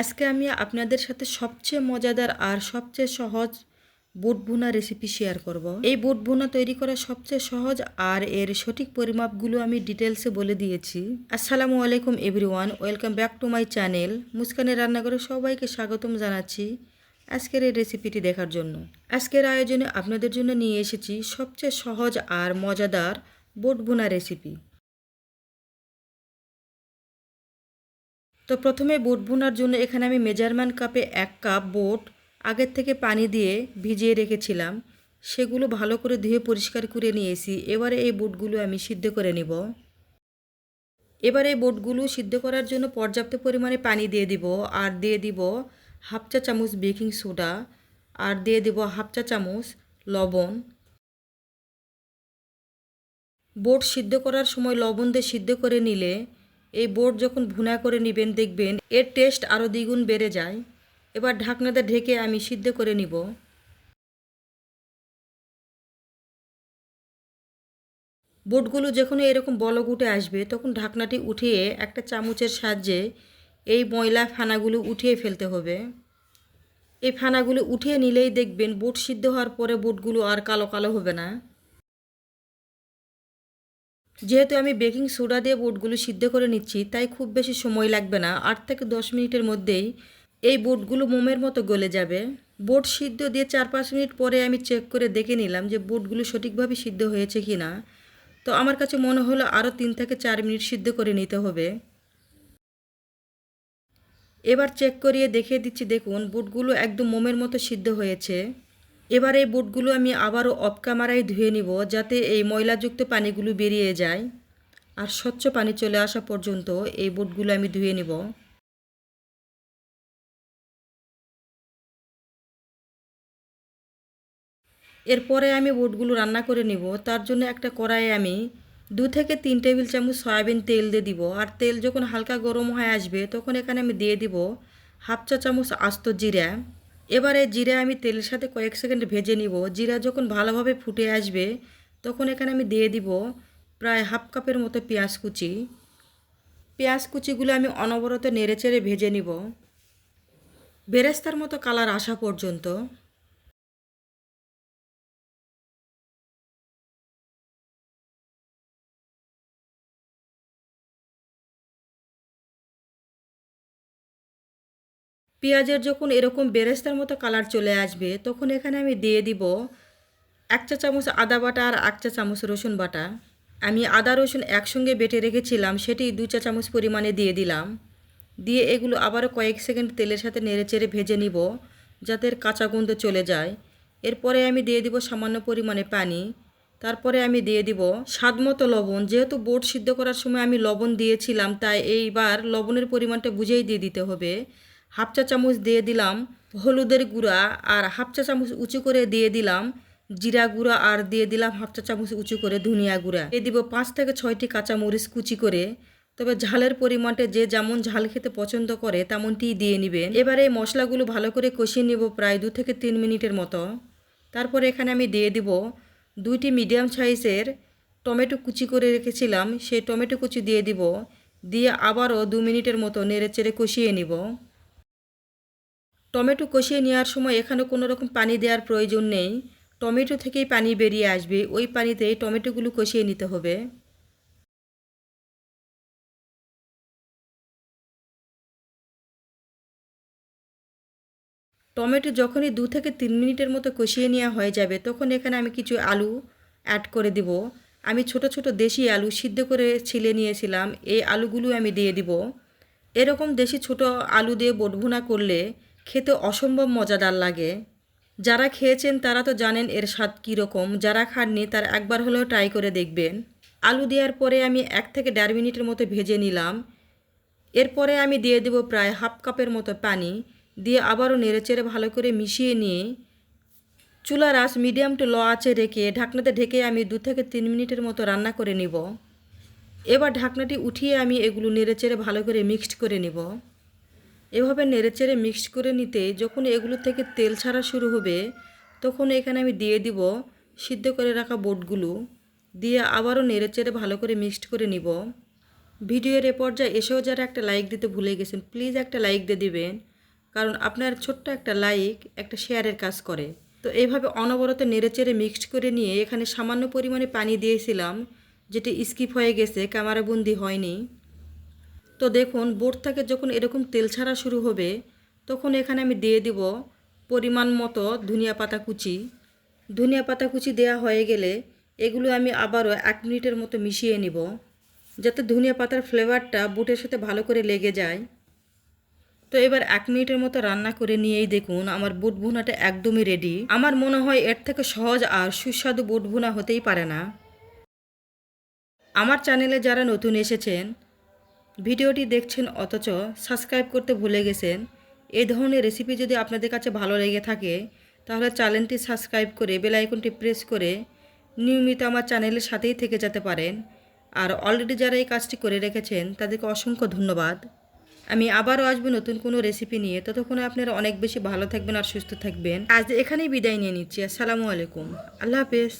আজকে আমি আপনাদের সাথে সবচেয়ে মজাদার আর সবচেয়ে সহজ বুট ভুনা রেসিপি শেয়ার করব। এই বুট ভুনা তৈরি করা সবচেয়ে সহজ আর এর সঠিক পরিমাপগুলো আমি ডিটেলসে বলে দিয়েছি। আসসালামু আলাইকুম everyone welcome back to my channel মুস্কানের রান্নাঘরে সবাইকে স্বাগতম জানাচ্ছি আজকের এই রেসিপিটি দেখার জন্য। আজকের আয়োজনে আপনাদের জন্য নিয়ে এসেছি সবচেয়ে সহজ আর মজাদার বুট ভুনা রেসিপি তো প্রথমে বুট ভুনার জন্য এখানে আমি মেজারমেন্ট কাপে এক কাপ বুট আগের থেকে পানি দিয়ে ভিজিয়ে রেখেছিলাম। সেগুলো ভালো করে ধুয়ে পরিষ্কার করে নিয়েছি। এবারে এই বুটগুলো আমি সিদ্ধ করে নিব। এবারে এই বোটগুলো সিদ্ধ করার জন্য পর্যাপ্ত পরিমাণে পানি দিয়ে দিব আর দিয়ে দিব হাফ চা চামচ বেকিং সোডা আর দিয়ে দিব হাফ চা চামচ লবণ। বোট সিদ্ধ করার সময় লবণ দিয়ে সিদ্ধ করে নিলে এই বোট যখন ভুনা করে নেবেন, দেখবেন এর টেস্ট আরও দ্বিগুণ বেড়ে যায়। এবার ঢাকনাতে ঢেকে আমি সিদ্ধ করে নিব। বোটগুলো যখন এরকম বলক উঠে আসবে, তখন ঢাকনাটি উঠিয়ে একটা চামচের সাহায্যে এই ময়লা ফানাগুলো উঠিয়ে ফেলতে হবে। এই ফানাগুলো উঠিয়ে নিলেই দেখবেন বুট সিদ্ধ হওয়ার পরে বুটগুলো আর কালো কালো হবে না। যেহেতু আমি বেকিং সোডা দিয়ে বুটগুলো সিদ্ধ করে নিচ্ছি, তাই খুব বেশি সময় লাগবে না। আট থেকে দশ মিনিটের মধ্যেই এই বুটগুলো মোমের মতো গলে যাবে। বুট সিদ্ধ দিয়ে চার পাঁচ মিনিট পরে আমি চেক করে দেখে নিলাম যে বুটগুলো সঠিকভাবে সিদ্ধ হয়েছে কি না তো আমার কাছে মনে হলো আরও তিন থেকে চার মিনিট সিদ্ধ করে নিতে হবে। এবার চেক করিয়ে দেখিয়ে দিচ্ছি, দেখুন, বুটগুলো একদম মোমের মতো সিদ্ধ হয়েছে। এবার এই বুটগুলো আমি আবারও অফ ক্যামেরায় ধুয়ে নিব যাতে এই ময়লাযুক্ত পানিগুলো বেরিয়ে যায়। আর স্বচ্ছ পানি চলে আসা পর্যন্ত এই বুটগুলো আমি ধুয়ে নিব। এরপরে আমি বুটগুলো রান্না করে নিব। তার জন্য একটা কড়াইয়ে আমি দু থেকে তিন টেবিল চামচ সয়াবিন তেল দিয়ে দিব। আর তেল যখন হালকা গরম হয়ে আসবে, তখন এখানে আমি দিয়ে দিব হাফ চা চামচ আস্ত জিরা। এবারে জিরে আমি তেলের সাথে কয়েক সেকেন্ড ভেজে নিব। জিরা যখন ভালোভাবে ফুটে আসবে, তখন এখানে আমি দিয়ে দিব প্রায় হাফ কাপের মতো পেঁয়াজ কুচি। পেঁয়াজ কুচিগুলো আমি অনবরত নেড়ে চেড়ে ভেজে নিব। বেরেস্তার মতো কালার আসা পর্যন্ত পেঁয়াজের যখন এরকম বেরেস্তার মতো কালার চলে আসবে, তখন এখানে আমি দিয়ে দিব এক চা চামচ আদা বাটা আর এক চা চামচ রসুন বাটা। আমি আদা রসুন একসঙ্গে বেটে রেখেছিলাম, সেটি দু চা চামচ পরিমাণে দিয়ে দিলাম। দিয়ে এগুলো আবারও কয়েক সেকেন্ড তেলের সাথে নেড়ে চেড়ে ভেজে নিব, যাতে কাঁচা গন্ধ চলে যায়। এরপরে আমি দিয়ে দিব সামান্য পরিমাণে পানি। তারপরে আমি দিয়ে দিব স্বাদ মতো লবণ। যেহেতু বোট সিদ্ধ করার সময় আমি লবণ দিয়েছিলাম, তাই এইবার লবণের পরিমাণটা বুঝেই দিয়ে দিতে হবে। হাফ চা চামচ দিয়ে দিলাম হলুদের গুঁড়া আর হাফ চা চামচ উঁচু করে দিয়ে দিলাম জিরা গুঁড়া আর দিয়ে দিলাম হাফ চা চামচ উঁচু করে ধনিয়া গুঁড়া। দিয়ে দিব পাঁচ থেকে ছয়টি কাঁচা মরিচ কুচি করে। তবে ঝালের পরিমাণটা যে যেমন ঝাল খেতে পছন্দ করে তেমনটিই দিয়ে নেবেন। এবারে এই মশলাগুলো ভালো করে কষিয়ে নিব প্রায় দু থেকে তিন মিনিটের মতো। তারপরে এখানে আমি দিয়ে দিব দুইটি মিডিয়াম সাইজের টমেটো কুচি করে রেখেছিলাম। সেই টমেটো কুচি দিয়ে দিব। দিয়ে আবারও দু মিনিটের মতো নেড়ে চেড়ে কষিয়ে নিব। টমেটো কষিয়ে নেওয়ার সময় এখানে কোনো রকম পানি দেওয়ার প্রয়োজন নেই। টমেটো থেকেই পানি বেরিয়ে আসবে। ওই পানিতেই টমেটোগুলো কষিয়ে নিতে হবে। টমেটো যখনই দু থেকে তিন মিনিটের মতো কষিয়ে নেওয়া হয়ে যাবে, তখন এখানে আমি কিছু আলু অ্যাড করে দিব। আমি ছোট ছোট দেশি আলু সিদ্ধ করে ছিলে নিয়েছিলাম। এই আলুগুলো আমি দিয়ে দিব। এরকম দেশি ছোট আলু দিয়ে বটভুনা করলে খেতে অসম্ভব মজাদার লাগে। যারা খেয়েছেন তারা তো জানেন এর স্বাদ কীরকম, যারা খাননি তার একবার হলেও ট্রাই করে দেখবেন। আলু দেওয়ার পরে আমি এক থেকে দেড় মিনিটের মতো ভেজে নিলাম। এরপরে আমি দিয়ে দেব প্রায় হাফ কাপের মতো পানি, দিয়ে আবারও নেড়েচেড়ে ভালো করে মিশিয়ে নিয়ে চুলার আঁচ মিডিয়াম টু লো আঁচে রেখে ঢাকনাতে ঢেকে আমি দু থেকে তিন মিনিটের মতো রান্না করে নিব। এবার ঢাকনাটি উঠিয়ে আমি এগুলো নেড়েচেড়ে ভালো করে মিক্সড করে নিব। এভাবে নেড়েচেড়ে মিক্স করে নিতে যখন এগুলো থেকে তেল ছাড়া শুরু হবে, তখন এখানে আমি দিয়ে দিব সিদ্ধ করে রাখা বোটগুলো। দিয়ে আবারও নেড়েচেড়ে ভালো করে মিক্সড করে নিব। ভিডিওর এ পর্যায়ে এসেও যারা একটা লাইক দিতে ভুলে গেছেন প্লিজ একটা লাইক দিয়ে দিবেন। কারণ আপনার ছোট্ট একটা লাইক একটা শেয়ারের কাজ করে। তো এইভাবে অনবরত নেড়েচেড়ে মিক্সড করে নিয়ে এখানে সামান্য পরিমাণে পানি দিয়েছিলাম, যেটি স্কিপ হয়ে গেছে ক্যামেরাবন্দি হয়নি। তো দেখুন, বোট থেকে যখন এরকম তেল ছাড়া শুরু হবে, তখন এখানে আমি দিয়ে দিব পরিমাণ মতো ধনিয়া পাতা কুচি। ধনিয়া পাতা কুচি দেওয়া হয়ে গেলে এগুলো আমি আবারও এক মিনিটের মতো মিশিয়ে নিব, যাতে ধনিয়া পাতার ফ্লেভারটা বুটের সাথে ভালো করে লেগে যায়। তো এবার এক মিনিটের মতো রান্না করে নিয়েই দেখুন, আমার বুট ভুনাটা একদমই রেডি আমার মনে হয় এর থেকে সহজ আর সুস্বাদু বুট ভুনা হতেই পারে না। আমার চ্যানেলে যারা নতুন এসেছেন ভিডিওটি দেখছেন অথচ সাবস্ক্রাইব করতে ভুলে গেছেন? এই ধরনের রেসিপি যদি আপনাদের কাছে ভালো লেগে থাকে, তাহলে চ্যানেলটি সাবস্ক্রাইব করে বেল আইকনটি প্রেস করে নিয়মিত আমার চ্যানেলের সাথেই থেকে যেতে পারেন। আর অলরেডি যারা এই কাজটি করে রেখেছেন, তাদেরকে অসংখ্য ধন্যবাদ। আমি আবারও আসব নতুন কোনো রেসিপি নিয়ে। ততক্ষণে আপনারা অনেক বেশি ভালো থাকবেন আর সুস্থ থাকবেন। আজ এখানেই বিদায় নিয়ে নিচ্ছি। আসসালামু আলাইকুম। আল্লাহ হাফেজ।